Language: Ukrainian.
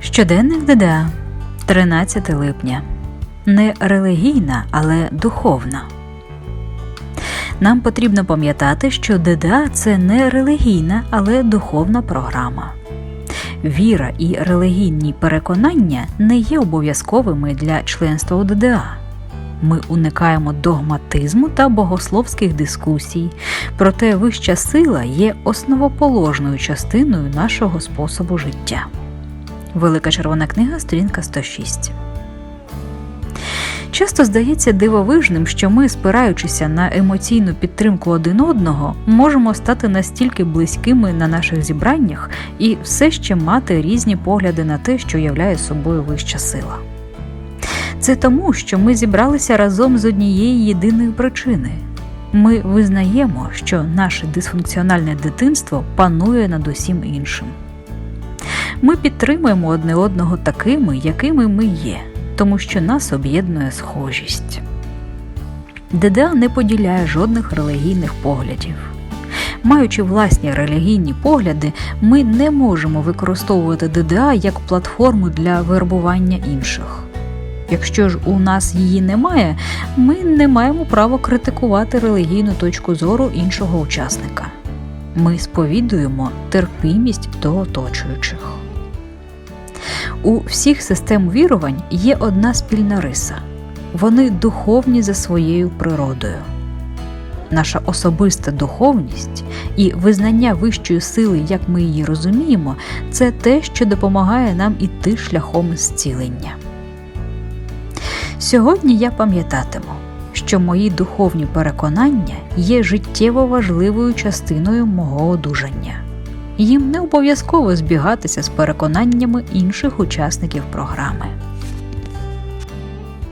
Щоденник ДДА, 13 липня. Не релігійна, але духовна. Нам потрібно пам'ятати, що ДДА це не релігійна, але духовна програма. Віра і релігійні переконання не є обов'язковими для членства у ДДА. Ми уникаємо догматизму та богословських дискусій, проте вища сила є основоположною частиною нашого способу життя. Велика червона книга, сторінка 106. Часто здається дивовижним, що ми, спираючися на емоційну підтримку один одного, можемо стати настільки близькими на наших зібраннях і все ще мати різні погляди на те, що являє собою вища сила. Це тому, що ми зібралися разом з однієї єдиної причини. Ми визнаємо, що наше дисфункціональне дитинство панує над усім іншим. Ми підтримуємо одне одного такими, якими ми є, тому що нас об'єднує схожість. ДДА не поділяє жодних релігійних поглядів. Маючи власні релігійні погляди, ми не можемо використовувати ДДА як платформу для вербування інших. Якщо ж у нас її немає, ми не маємо права критикувати релігійну точку зору іншого учасника. Ми сповідуємо терпимість до оточуючих. У всіх систем вірувань є одна спільна риса вони духовні за своєю природою. Наша особиста духовність і визнання вищої сили, як ми її розуміємо, це те, що допомагає нам іти шляхом зцілення. Сьогодні я пам'ятатиму, що мої духовні переконання є життєво важливою частиною мого одужання. Їм не обов'язково збігатися з переконаннями інших учасників програми.